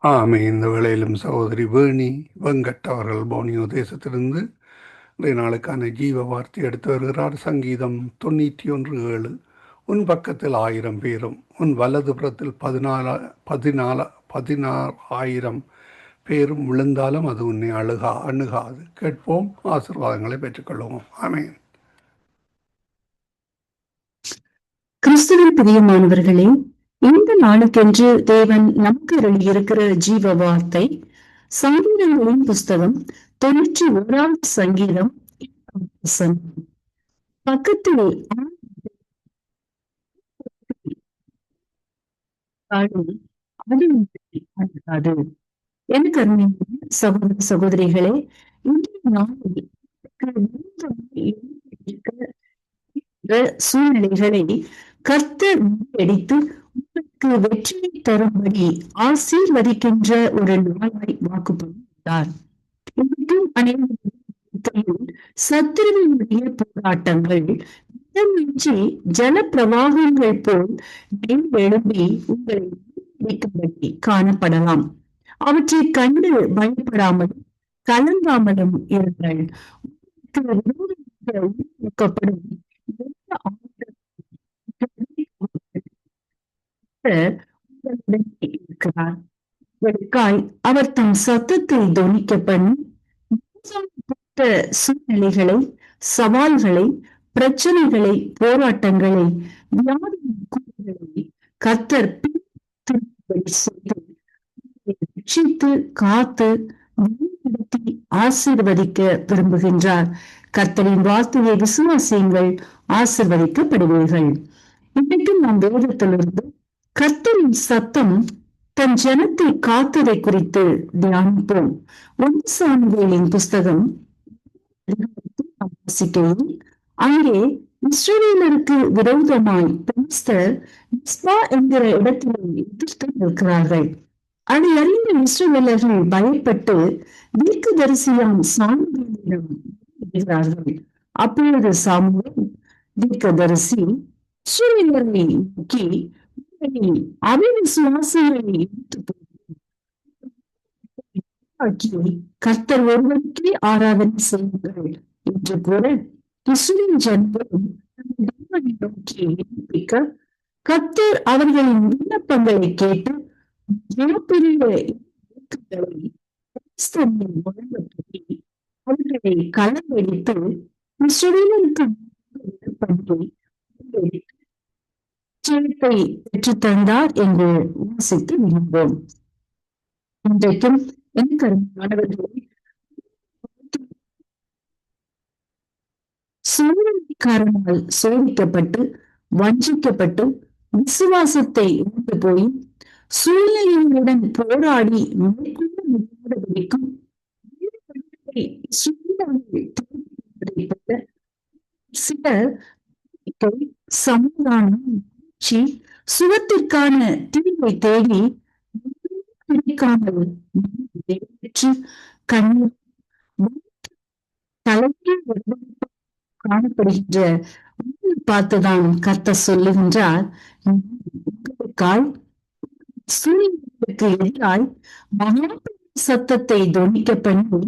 ஆமை இந்த வேளையிலும் சகோதரி வேணி வெங்கட் அவர்கள் போனியோ தேசத்திலிருந்து இன்றைய நாளுக்கான ஜீவ வார்த்தை எடுத்து வருகிறார். சங்கீதம் தொண்ணூற்றி ஒன்று ஏழு. உன் பக்கத்தில் ஆயிரம் பேரும் உன் வலது புறத்தில் பதினாலா பதினாலா பதினாறு ஆயிரம் பேரும் விழுந்தாலும் அது உன்னை அழுகா அணுகாது. கேட்போம் ஆசிர்வாதங்களை பெற்றுக்கொள்வோம். ஆமேன். கிறிஸ்துவின் பிரியமானவர்களே இந்த நாளுக்கென்று தேவன் நமக்கு இருக்கிற ஜீவ வார்த்தை சங்கீதங்களின் புஸ்தகம் தொன்னூற்றி ஓராவது சங்கீதம் இரண்டாம் பக்கத்தில் எனக்கு அருமையான சகோதர சகோதரிகளே இன்றைய நாளில் சூழ்நிலைகளை கர்த்தர் முறியடித்து உங்களுக்கு வெற்றியை தரும்படி ஆசீர்வதிக்கின்ற ஒரு நாளாய் வாக்குப்பட்டார் இன்றைக்கும் சத்துருவினுடைய போராட்டங்கள் மிதமின்றி ஜல பிரவாகங்கள் போல் எழும்பி உங்களை வைக்கும்படி காணப்படலாம். அவற்றை கண்டு பயப்படாமலும் கலங்காமலும் இருங்கள். உங்களுக்கு விரோதமாக இருக்கிறார் வெட்காய் அவர் தம் சத்தத்தில் தொனிக்க பண்ணி சூழ்நிலைகளை சவால்களை பிரச்சனைகளை போராட்டங்களை வியாதியின் கூறுகளை கத்தர் ரட்சித்து காத்து வழிநடத்தி ஆசிர்வதிக்க விரும்புகின்றார். கத்தரின் வார்த்தையை விசுவாசியங்கள் ஆசிர்வதிக்கப்படுவீர்கள். இன்றைக்கும் நாம் வேதத்திலிருந்து கர்த்தரின் சத்தம் தன் ஜனத்தை காத்ததை குறித்து தியானிப்போம். ஒன்று சாமுவேலின் புஸ்தகம் வாசிக்கையில் அங்கே இஸ்ரேலருக்கு விரோதமாய் பெலிஸ்தர் மிஸ்பா என்கிற இடத்திலே எதிர்த்து நிற்கிறார்கள். அதை அறிந்த இஸ்ரேலர்கள் பயப்பட்டு தீர்க்கதரிசியாம் சாமுவேலிடம் வருகிறார்கள். அப்பொழுது சாமுவேல் தீர்க்கதரிசி இஸ்ரேலரை நோக்கி உங்களில் எடுத்து கர்த்தர் ஒருவருக்கே ஆராதனை செய்யுங்கள் என்று கூற இஸ்ரேல் ஜன்பரும் நோக்கி கர்த்தர் அவர்களின் விண்ணப்பங்களை கேட்டு மிகப்பெரிய அவர்களை களவெடுத்து இஸ்ரேலுக்கு பண்ணி ஜெயத்தை பெற்றுத்தந்தார் என்று வாசித்து விரும்புவோம் இன்றைக்கும் எனக்கு அருமையானவர்களே சூழ்நிலைக்காரனால் சோதிக்கப்பட்டு வஞ்சிக்கப்பட்டு விசுவாசத்தை இழந்து போய் சூழ்நிலையுடன் போராடி மேற்கொள்ள முடியாதபடிக்கும் சிலர் சமாதானம் ஆட்சி சுகத்திற்கான தீர்வை தேடி கிடைக்காமல் பெற்று கண்ணீர் காணப்படுகின்ற பார்த்துதான் கத்த சொல்லுகின்றார். உங்களுக்காய் சூரியனுக்கு எதிராய் மகா சத்தத்தை தொனிக்க பண்ணி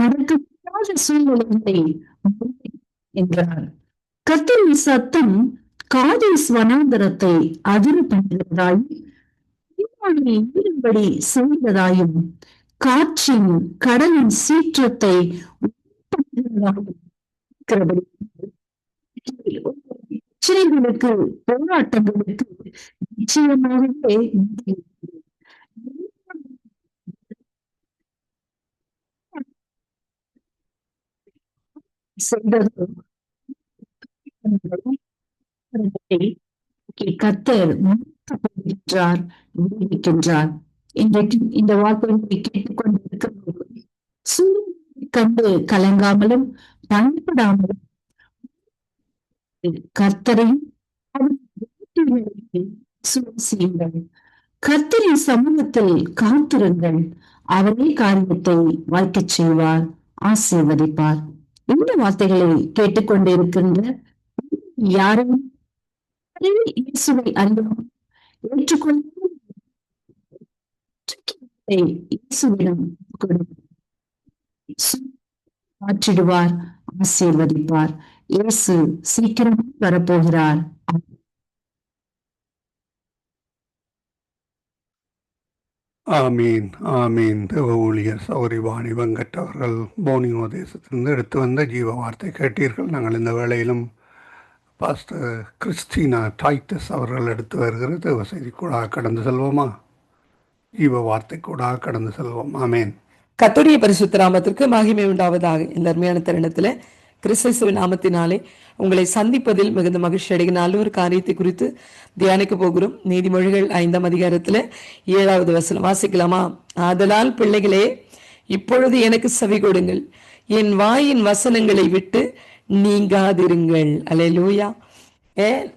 கடக்க சூழ்நிலைகளை என்றார். கத்தின் சத்தம் காதேஸ் வனாந்தரத்தை அதிர பண்ணுகிறதாயும் ஈடுபடி செய்வதாயும் காற்றின் கடலின் சீற்றத்தை பிரச்சனைகளுக்கு போராட்டங்களுக்கு நிச்சயமாகவே செய்ததும் கத்தர் போகின்றார் விடுவிக்கின்றார் இன்றைக்கு இந்த வார்த்தைகளை கேட்டுக்கொண்டிருக்கிற சூரியனை கண்டு கலங்காமலும் பயன்படாமலும் கர்த்தரையும் கர்த்தரின் சமூகத்தில் காத்திருங்கள். அவரே காரியத்தை வாய்க்கச் செய்வார் ஆசீர்வதிப்பார். இந்த வார்த்தைகளை கேட்டுக்கொண்டிருக்கின்ற யாரும் இயேசுவை அறிந்தோம் ஏற்றுக்கொண்டு இயேசுவிடம் மாற்றிடுவார் ஆசீர்வதிப்பார். இயேசு சீக்கிரம் வரப்போகிறார். ஆமீன் ஆமீன். தேவ ஊழியர் சௌரி வாணி வெங்கட் அவர்கள் போனியோ தேசத்திலிருந்து எடுத்து வந்த ஜீவ வார்த்தை கேட்டீர்கள். நாங்கள் இந்த வேளையிலும் பாஸ்டர் கிறிஸ்டினா டைட்டஸ் அவர்கள் எடுத்து வருகிற தேவ செய்தி கடந்து செல்வோமா? ஜீவ வார்த்தை கூடா கடந்து செல்வோம். ஆமேன். கத்துடைய பரிசுத்த நாமத்திற்கு மகிமை உண்டாவதாக. இந்த அருமையான தருணத்தில் கிறிஸ்துவ நாமத்தினாலே உங்களை சந்திப்பதில் மிகுந்த மகிழ்ச்சி அடைகிற நல்ல ஒரு காரியத்தை குறித்து தியானிக்க போகிறோம். நீதிமொழிகள் ஐந்தாம் அதிகாரத்தில் ஏழாவது வசனம். வாசிக்கலாமா? ஆதலால் பிள்ளைகளே இப்பொழுது எனக்கு செவி கொடுங்கள். என் வாயின் வசனங்களை விட்டு நீங்காதிருங்கள். அல்லேலூயா. ஏ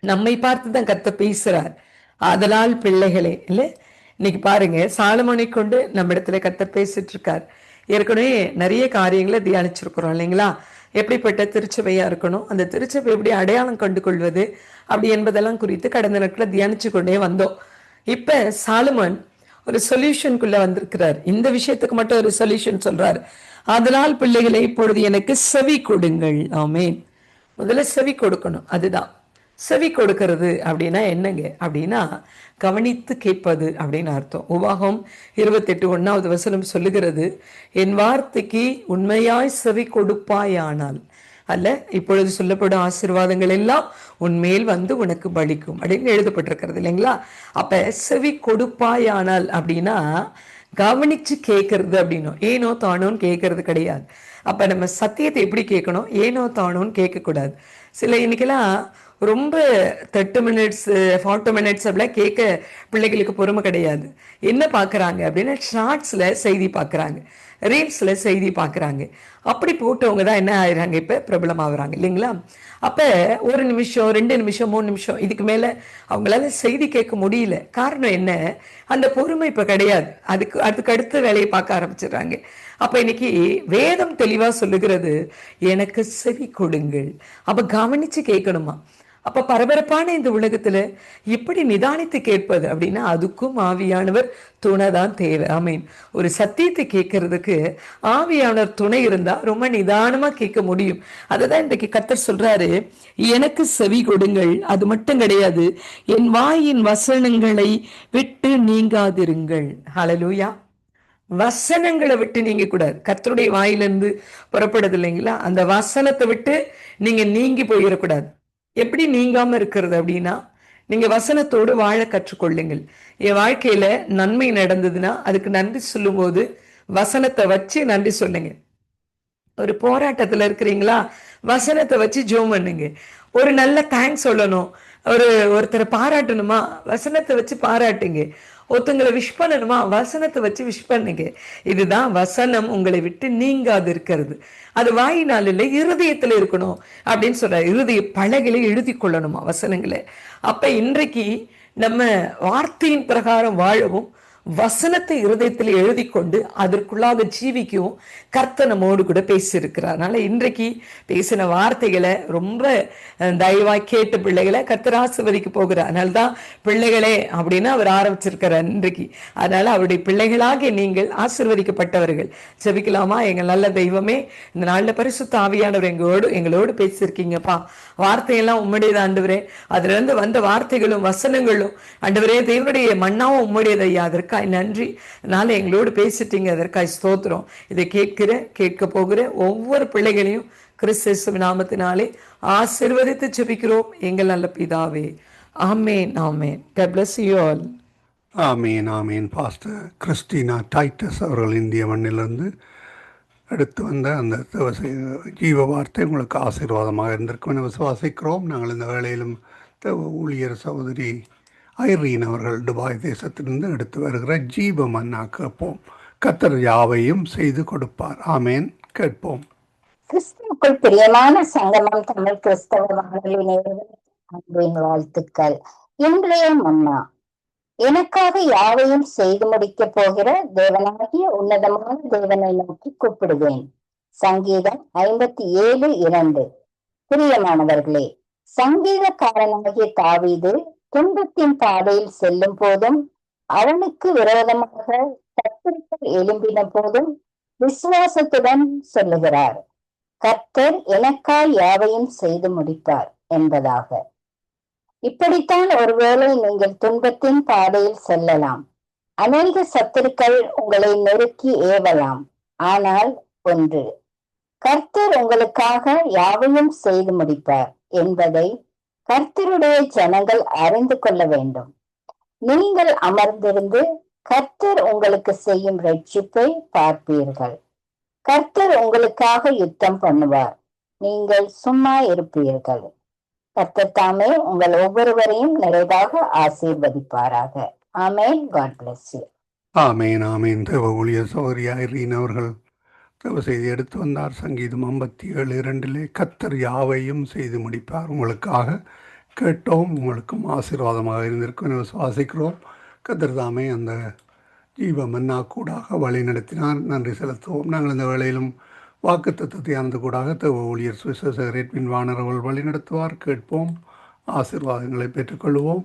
நம்மை பார்த்து தான் கத்த பேசுறார். ஆதலால் பிள்ளைகளே இல்லை? இன்னைக்கு பாருங்க சாலமோனை கொண்டு நம்ம இடத்துல கத்த பேசிட்டு இருக்கார் ஏற்கனவே நிறைய காரியங்களை தியானிச்சிருக்கிறோம் இல்லைங்களா? எப்படிப்பட்ட திருச்சபையா இருக்கணும் அந்த திருச்சபை எப்படி அடையாளம் கண்டு கொள்வது அப்படி என்பதெல்லாம் குறித்து கடந்த நாட்களை தியானிச்சு கொண்டே வந்தோம். இப்ப சாலமன் ஒரு சொல்யூஷனுக்குள்ள வந்திருக்கிறார். இந்த விஷயத்துக்கு மட்டும் ஒரு சொல்யூஷன் சொல்றாரு. அதனால் பிள்ளைகளை இப்பொழுது எனக்கு செவி கொடுங்கள். ஆமேன். முதல்ல செவி கொடுக்கணும். அதுதான். செவி கொடுக்கிறது அப்படின்னா என்னங்க? அப்படின்னா கவனித்து கேட்பது அப்படின்னு அர்த்தம். உபாகம் இருபத்தெட்டு ஒன்றாவது வசனம் சொல்லுகிறது என் வார்த்தைக்கு உண்மையாய் செவி கொடுப்பாயானால் அல்ல இப்பொழுது சொல்லப்படும் ஆசீர்வாதங்கள் எல்லாம் உன்மேல் வந்து உனக்கு பலிக்கும் அப்படின்னு எழுதப்பட்டிருக்கிறது இல்லைங்களா? அப்ப செவி கொடுப்பாயானால் அப்படின்னா கவனிச்சு கேட்கறது அப்படின்னும் ஏனோ தானோன்னு கேட்கறது கிடையாது. அப்ப நம்ம சத்தியத்தை எப்படி கேட்கணும்? ஏனோ தானோன்னு கேட்கக்கூடாது. சில இன்னைக்கெல்லாம் ரொம்ப தேர்ட்டி மினிட்ஸ் ஃபார்ட்டி மினிட்ஸ் அப்படிலாம் கேட்க பிள்ளைகளுக்கு பொறுமை கிடையாது. என்ன பார்க்குறாங்க அப்படின்னா ஷார்ட்ஸில் செய்தி பார்க்குறாங்க. ரீல்ஸில் செய்தி பார்க்குறாங்க அப்படி போட்டவங்க தான் என்ன ஆகிறாங்க இப்போ? பிரபலம் ஆகுறாங்க இல்லைங்களா? அப்போ ஒரு நிமிஷம் ரெண்டு நிமிஷம் மூணு நிமிஷம் இதுக்கு மேலே அவங்களால செய்தி கேட்க முடியல. காரணம் என்ன? அந்த பொறுமை இப்போ கிடையாது. அதுக்கு அதுக்கு அடுத்த வேலையை பார்க்க ஆரம்பிச்சிடுறாங்க. அப்போ இன்னைக்கு வேதம் தெளிவா சொல்லுகிறது எனக்கு செவி கொடுங்கள். அப்ப கவனிச்சு கேட்கணுமா? அப்ப பரபரப்பான இந்த உலகத்துல எப்படி நிதானித்து கேட்பது அப்படின்னா அதுக்கும் ஆவியானவர் துணை தான் தேவை. ஆமீன் ஒரு சத்தியத்தை கேட்கறதுக்கு ஆவியானவர் துணை இருந்தா ரொம்ப நிதானமா கேட்க முடியும். அதை தான் இன்றைக்கு கத்தர் சொல்றாரு எனக்கு செவி கொடுங்கள். அது மட்டும் கிடையாது என் வாயின் வசனங்களை விட்டு நீங்காதிருங்கள். ஹலலூயா வசனங்களை விட்டு நீங்க கூடாது. கத்தருடைய வாயிலிருந்து புறப்படுது இல்லைங்களா? அந்த வசனத்தை விட்டு நீங்க நீங்கி போயிடக்கூடாது. எப்படி நீங்காம இருக்கிறது அப்படின்னா நீங்க வசனத்தோடு வாழ கற்றுக்கொள்ளுங்கள். என் வாழ்க்கையில நன்மை நடந்ததுன்னா அதுக்கு நன்றி சொல்லும்போது வசனத்தை வச்சு நன்றி சொல்லுங்க ஒரு போராட்டத்துல இருக்கிறீங்களா? வசனத்தை வச்சு ஜோம் பண்ணுங்க. ஒரு நல்ல தேங்க்ஸ் சொல்லணும். ஒரு ஒருத்தரை பாராட்டணுமா? வசனத்தை வச்சு பாராட்டுங்க. ஒருத்தங்களை விஷ் பண்ணணுமா? வசனத்தை வச்சு விஷ் பண்ணுங்க. இதுதான் வசனம். உங்களை விட்டு நீங்காது இருக்கிறது. அது வாயினால் இல்லை இருதயத்துல இருக்கணும் அப்படின்னு சொல்ற இருதய பலகையில எழுதி கொள்ளணுமா வசனங்களை? அப்ப இன்றைக்கு நம்ம வார்த்தையின் பிரகாரம் வாழவும் வசனத்தை இருதயத்தில் எழுதி கொண்டு அதற்குள்ளாக ஜீவிக்கவும் கர்த்தர் நம்மோடு கூட பேசியிருக்கிறார். அதனால இன்றைக்கு பேசின வார்த்தைகளை ரொம்ப தயவாக தயவாய் கேட்ட பிள்ளைகளை கர்த்தர் ஆசிர்வதிக்க போகிறார். அதனால தான் பிள்ளைகளே அப்படின்னு அவர் ஆரம்பிச்சிருக்கிறார் இன்றைக்கு. அதனால அவருடைய பிள்ளைகளாகிய நீங்கள் ஆசிர்வதிக்கப்பட்டவர்கள். ஜெபிக்கலாமா? எங்கள் நல்ல தெய்வமே இந்த நாளில் பரிசுத்த ஆவியானவர் எங்களோடு எங்களோடு பேசியிருக்கீங்கப்பா. வார்த்தையெல்லாம் உம்முடையது ஆண்டவரே. அதுல இருந்து வந்த வார்த்தைகளும் வசனங்களும் ஆண்டவரே தேவனுடைய மண்ணாவும் உம்முடையது ஐயா. அதற்காய் நன்றி. அதனால எங்களோடு பேசிட்டீங்க. அதற்காய் ஸ்தோத்திரம். இதை கேட்கிற கேட்க போகிற ஒவ்வொரு பிள்ளைகளையும் கிறிஸ்து நாமத்தினாலே ஆசிர்வதித்து ஜெபிக்கிறோம். எங்கள் நல்ல பிதாவே. ஆமேன் ஆமேன். God bless you all. ஆமீன் ஆமேன். பாஸ்டர் கிறிஸ்டினா டைட்டஸ் அவர்கள் இந்திய மண்ணிலிருந்து எடுத்து வந்த அந்த ஜீவ வார்த்தை உங்களுக்கு ஆசீர்வாதமாக இருந்திருக்கும் என விசுவாசிக்கிறோம். நாங்கள் இந்த வேலையிலும் ஊழியர் சகோதரி ஐரீன் அவர்கள் துபாய் தேசத்திலிருந்து எடுத்து வருகிற ஜீவ மன்னா கேட்போம் கத்தர் யாவையும் செய்து கொடுப்பார். ஆமேன். கேட்போம். கிறிஸ்துவுக்குள் பிரியமான சங்கமம் தமிழ் கிறிஸ்தவ வானொலி அன்பின் வாழ்த்துக்கள். இன்றைய மன்னா. எனக்காக யாவையும் செய்து முடிக்க போகிற தேவனாகிய உன்னதமான தேவனை நோக்கி கூப்பிடுவேன். சங்கீதம் ஐம்பத்தி ஏழு இரண்டு. பிரியமானவர்களே சங்கீதக்காரனாகிய தாவீது துன்பத்தின் பாதையில் செல்லும் போதும் அவனுக்கு விரோதமாக சத்துருக்கள் எழும்பின போதும் விசுவாசத்துடன் சொல்லுகிறார். கர்த்தர் எனக்காய் யாவையும் செய்து முடிப்பார் என்பதாக. இப்படித்தான் ஒருவேளை நீங்கள் துன்பத்தின் பாதையில் செல்லலாம். அநேக சத்துருக்கள் உங்களை நெருக்கி ஏவலாம். ஆனால் ஒன்று கர்த்தர் உங்களுக்காக யாவையும் செய்து முடிப்பார் என்பதை கர்த்தருடைய ஜனங்கள் அறிந்து கொள்ள வேண்டும். நீங்கள் அமர்ந்திருந்து கர்த்தர் உங்களுக்கு செய்யும் ரட்சிப்பை பார்ப்பீர்கள். கர்த்தர் உங்களுக்காக யுத்தம் பண்ணுவார். நீங்கள் சும்மா இருப்பீர்கள். கர்த்தர் தாமே உங்கள் ஒவ்வொருவரையும் நிறைவாக ஆசீர்வதிப்பாராக. ஆமேன். காட் பிளஸ் யூ ஆமேன் ஆமேன். தேவ ஊழிய சௌகரியாயிரீன் அவர்கள். தவ செய்தி எடுத்து வந்தார். சங்கீதம் ஐம்பத்தி ஏழு இரண்டிலே கத்தர் யாவையும் செய்து முடிப்பார். உங்களுக்காக கேட்டோம். உங்களுக்கும் ஆசீர்வாதமாக இருந்திருக்கும் என விசுவாசிக்கிறோம். கத்தர் தாமே அந்த ஜீவ மன்னா கூடாக வழி நடத்தினார். நன்றி செலுத்துவோம். நாங்கள் இந்த வேளையிலும் வாக்கு தத்துவத்தை கூடாக தேவ ஊழியர் சுவிசேஷகர் எட்வின் வாணர் அவர்கள் வழி நடத்துவார். கேட்போம். ஆசீர்வாதங்களை பெற்றுக்கொள்வோம்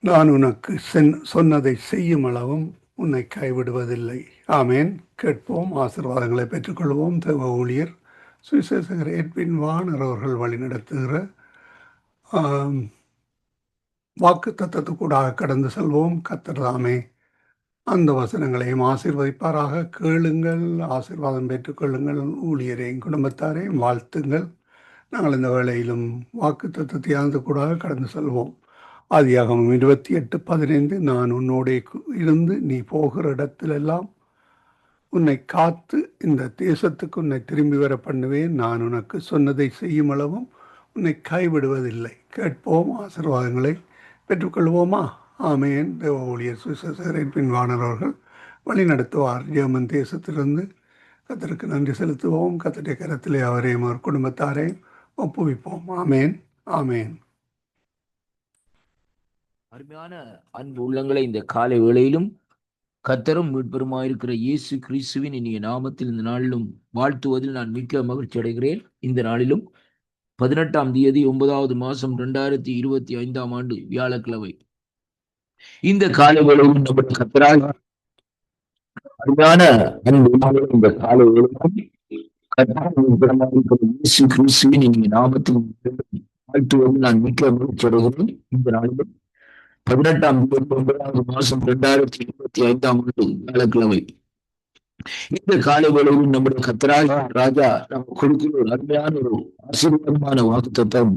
நான் உனக்கு சென் சொன்னதை செய்யும் அளவும் உன்னை கைவிடுவதில்லை. ஆமேன். கேட்போம். ஆசீர்வாதங்களை பெற்றுக்கொள்வோம். தேவ ஊழியர் சுவிசேஷகர் எட்வின் வானர் அவர்கள் வழிநடத்துகிற வாக்கு தத்துவத்துக்கூடாக கடந்து செல்வோம். கத்தர்தாமே அந்த வசனங்களையும் ஆசீர்வதிப்பாராக. கேளுங்கள். ஆசீர்வாதம் பெற்றுக்கொள்ளுங்கள். ஊழியரையும் குடும்பத்தாரையும் வாழ்த்துங்கள். நாங்கள் இந்த வேளையிலும் வாக்கு தத்துவத்தை கூடாக கடந்து செல்வோம். ஆதியாகமம் இருபத்தி எட்டு பதினைந்து நான் உன்னோடே இருந்து நீ போகிற இடத்திலெல்லாம் உன்னை காத்து இந்த தேசத்துக்கு உன்னை திரும்பி வர பண்ணுவேன். நான் உனக்கு சொன்னதை செய்யும் அளவும் உன்னை கைவிடுவதில்லை. கேட்போம் ஆசீர்வாதங்களை பெற்றுக்கொள்வோமா? ஆமேன். தேவ ஊழியர் சுசேசரின் பின்வானவர்கள் வழி நடத்துவார். ஜெர்மன் தேசத்திலிருந்து கத்தருக்கு நன்றி செலுத்துவோம். கத்தருடைய கரத்திலே அவரையும் அவர் குடும்பத்தாரையும் ஒப்புவிப்போம். ஆமேன். ஆமேன். அருமையான அன்பு உள்ளங்களை இந்த காலை வேளையிலும் கத்தரும் மீட்பெருமாயிருக்கிற இயேசு கிறிஸ்துவின் இனிய நாமத்தில் இந்த நாளிலும் வாழ்த்துவதில் நான் மிக்க மகிழ்ச்சி அடைகிறேன். இந்த நாளிலும் பதினெட்டாம் தேதி ஒன்பதாவது மாதம் ரெண்டாயிரத்தி இருபத்தி ஐந்தாம் ஆண்டு வியாழக்கிழமை. இந்த காலை வேளையிலும் நம்முடைய கத்தராக அருமையான அன்பு இந்த காலை வேளையிலும் கர்த்தரும் இயேசு கிறிஸ்துவின் இனிய நாமத்தில் வாழ்த்துவதில் நான் மிக்க மகிழ்ச்சி அடைகிறேன். இந்த நாளிலும் பதினெட்டாம் தேதி ஒன்பதாவது மாசம் இரண்டாயிரத்தி இருபத்தி ஐந்தாம் ஆண்டு வியாழக்கிழமை. இந்த காலை வேளையில் நம்முடைய கத்தராக ராஜா நம்ம கொடுக்கிற ஒரு அருமையான ஒரு ஆசீர்வாதமான வாக்கு தத்துவம்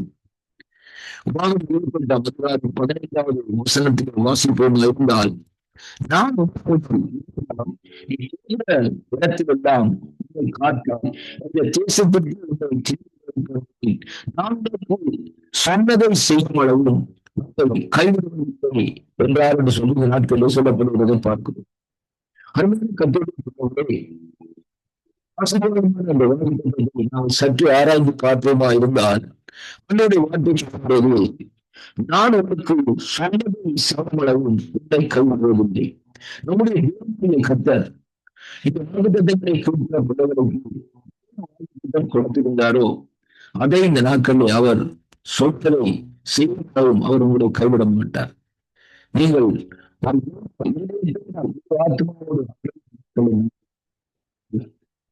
உபாகம் ஏற்பட்ட பதினாறு பதினைந்தாவது வசனத்தில் வாசிப்போம் இருந்தால் நாம் இடத்திலெல்லாம் உங்களை இந்த தேசத்திற்கு நாங்கள் திரும்பி சொன்னதை செய்யும் அளவும் மக்களை என்றார் என்று சொல்லி இந்த நாட்களில் சொல்லப்படுவதை பார்க்கிறோம். அருமையான கத்தோடு நாம் சற்று ஆராய்ந்து பார்ப்போமா இருந்தால் அன்றைய வார்த்தை சொல்லும்போது நான் உனக்கு சொன்னதை சமமளவும் உன்னை கைவிடுவதில்லை நம்முடைய தேவனுடைய கத்தர் இந்த வாக்குத்தத்தங்களை கொடுத்த பிள்ளைகளுக்கு கொடுத்திருந்தாரோ அதை இந்த நாட்களில் அவர் சொற்களை செய்யவும் அவர் உங்களை கைவிட மாட்டார் நீங்கள்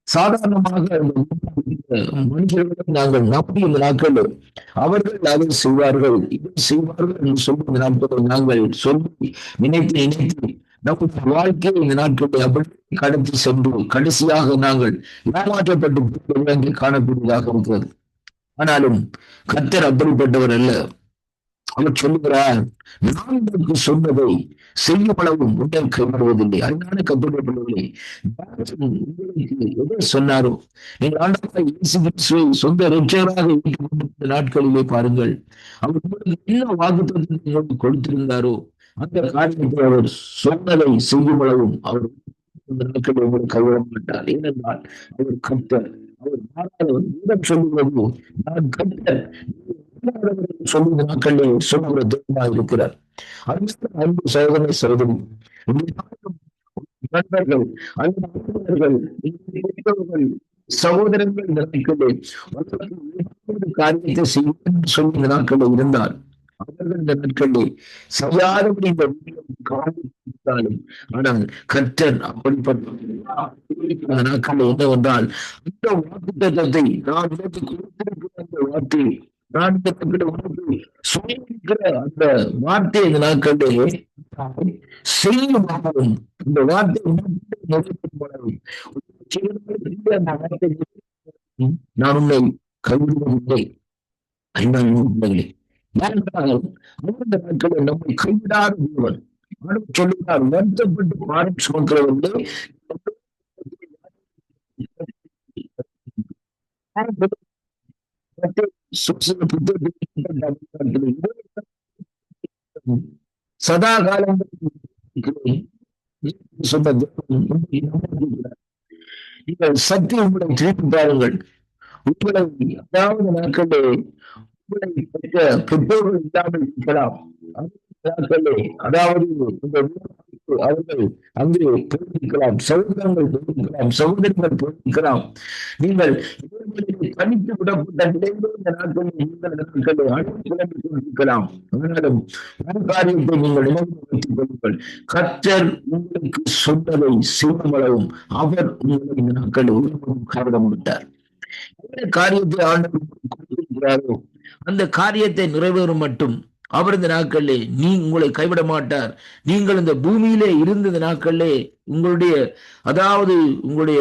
சாதாரணமாக மனிதர்களை நாங்கள் நம்பி இந்த நாட்கள் அவர்கள் அதை செய்வார்கள் இதை செய்வார்கள் என்று சொல்லி இந்த நாட்களில் நாங்கள் சொல்லி நினைத்து நினைத்து நம்முடைய வாழ்க்கையை இந்த நாட்களை அப்படி கடத்தி சென்று கடைசியாக நாங்கள் ஏமாற்றப்பட்டு காணக்கூடியதாக இருக்கிறது. ஆனாலும் கத்தர் அப்படிப்பட்டவர் அல்ல. அவர் சொல்லுகிறார் நான் உங்களுக்கு சொன்னதை செய்யப்படவும் அளவும் உன்னை கைவிடுவதில்லை அதனால கத்துடைய பிள்ளைகளே உங்களுக்கு எதை சொன்னாரோ நீங்கள் ஆண்டவராக இயேசு கிறிஸ்துவை சொந்த ரட்சகராக ஏற்றுக்கொண்டிருந்த நாட்களிலே பாருங்கள். அவர் உங்களுக்கு என்ன வாக்குத்தத்தை உங்களுக்கு கொடுத்திருந்தாரோ அந்த காரியத்தை அவர் சொன்னதை செய்யும் அளவும் அவர் நாட்கள் நாட்களில் உங்களை கைவிட மாட்டார் ஏனென்றால் அவர் கத்தர் அவர் மாறாதவர் வீரம் சொல்லுவது நான் கத்தர் சொல்லுகிற நாட்களில் சொல்லுகிற தெய்வமாக இருக்கிறார். அன்பு அன்பு சோதனை செய்தும் நண்பர்கள் அன்பு சகோதரர்கள் இந்த நாட்களில் காரியத்தை செய்ய சொல்லுகிற நாட்களில் இருந்தார். அவர்கள் இந்த நாட்களில் செய்யாதபடி இந்த ஊழியம் காண்பித்தாலும் ஆனால் கர்த்தர் அப்படிப்பட்ட நாட்கள் என்னவென்றால் அந்த வாக்கு வாக்குத்தத்தத்தை நான் கொடுத்திருக்கிற அந்த வார்த்தை நான் சொல்லியிருக்கிற அந்த வார்த்தை இந்த நாட்களிலே செய்யுமாகவும் இந்த வார்த்தை நான் உன்னை கைவிடுவதில்லை ஐந்தாம் பிள்ளைகளே. ஏனென்றால் அந்த நாட்களில் நம்மை கைவிடாத தேவன் சொல்லுகிறார் வருத்தப்பட்டு பாரம் சுமக்கிறவர்களே. சதா காலம் சொன்ன சக்தி உங்களை திருப்பி பாருங்கள் உங்களை அதாவது நாட்களே உங்களை பெற்ற பெற்றோர்கள் இல்லாமல் இருக்கலாம் நாட்களே அதாவது இந்த அவர்கள் அங்கே போயிருக்கலாம் சகோதரங்கள் போயிருக்கலாம் சகோதரிகள் போயிருக்கலாம் நீங்கள் தனித்து விடப்பட்ட நாட்களில் நீங்கள் நாட்களை கொண்டிருக்கலாம் ஆனாலும் ஒரு காரியத்தை நீங்கள் நினைவு வைத்துக் கொள்ளுங்கள் உங்களுக்கு சொன்னதை செய்வங்களவும் அவர் உங்களை நாட்கள் காரணம் விட்டார் என்ன காரியத்தை ஆண்டவர் கொடுத்திருக்கிறாரோ அந்த காரியத்தை நிறைவேறும் மட்டும் அவர் இந்த நாட்களிலே நீ உங்களை கைவிட மாட்டார். நீங்கள் இந்த பூமியிலே இருந்த நாட்களே நாட்களிலே உங்களுடைய அதாவது உங்களுடைய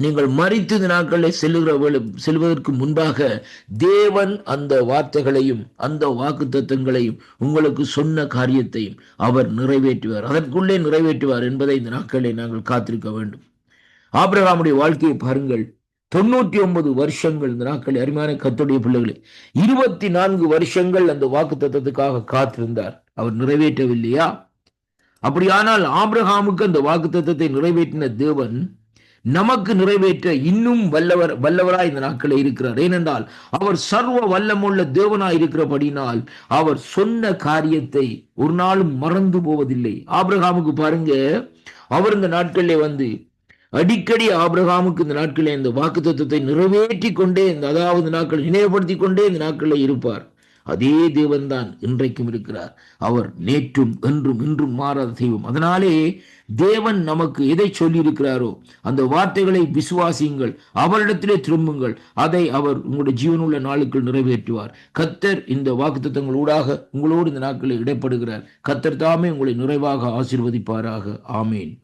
நீங்கள் மறித்து நாட்களை நாட்களிலே செல்லுகிற செல்வதற்கு முன்பாக தேவன் அந்த வார்த்தைகளையும் அந்த வாக்கு தத்துவங்களையும் உங்களுக்கு சொன்ன காரியத்தையும் அவர் நிறைவேற்றுவார். அதற்குள்ளே நிறைவேற்றுவார் என்பதை இந்த நாட்களை நாங்கள் காத்திருக்க வேண்டும். ஆபிரகாமுடைய வாழ்க்கையை பாருங்கள். தொண்ணூற்றி ஒன்பது வருஷங்கள் இந்த நாட்கள் அருமையான கத்துடைய பிள்ளைகளே இருபத்தி நான்கு வருஷங்கள் அந்த வாக்கு தத்துவத்துக்காக காத்திருந்தார். அவர் நிறைவேற்றவில்லையா? அப்படியானால் ஆபிரகாமுக்கு அந்த வாக்கு தத்துவத்தை நிறைவேற்றின தேவன் நமக்கு நிறைவேற்ற இன்னும் வல்லவர் வல்லவராய் இந்த நாட்களில் இருக்கிறார். ஏனென்றால் அவர் சர்வ வல்லமுள்ள தேவனாய் இருக்கிறபடினால் அவர் சொன்ன காரியத்தை ஒரு நாளும் மறந்து போவதில்லை. ஆபிரகாமுக்கு பாருங்க அவர் இந்த நாட்களிலே வந்து அடிக்கடி ஆபிரகாமுக்கு இந்த நாட்களில் இந்த வாக்கு தத்துவத்தை நிறைவேற்றி கொண்டே இந்த அதாவது நாட்கள் நினைவுபடுத்தி கொண்டே இந்த நாட்களில் இருப்பார். அதே தேவன்தான் இன்றைக்கும் இருக்கிறார். அவர் நேற்றும் என்றும் இன்றும் மாறாத தெய்வம். அதனாலே தேவன் நமக்கு எதை சொல்லியிருக்கிறாரோ அந்த வார்த்தைகளை விசுவாசியுங்கள் அவரிடத்திலே திரும்புங்கள். அதை அவர் உங்களுடைய ஜீவனுள்ள நாளுக்குள் நிறைவேற்றுவார். கத்தர் இந்த வாக்குத்தத்தங்கள் ஊடாக உங்களோடு இந்த நாட்களில் இடைப்படுகிறார். கத்தர் தாமே உங்களை நிறைவாக ஆசிர்வதிப்பாராக. ஆமேன்.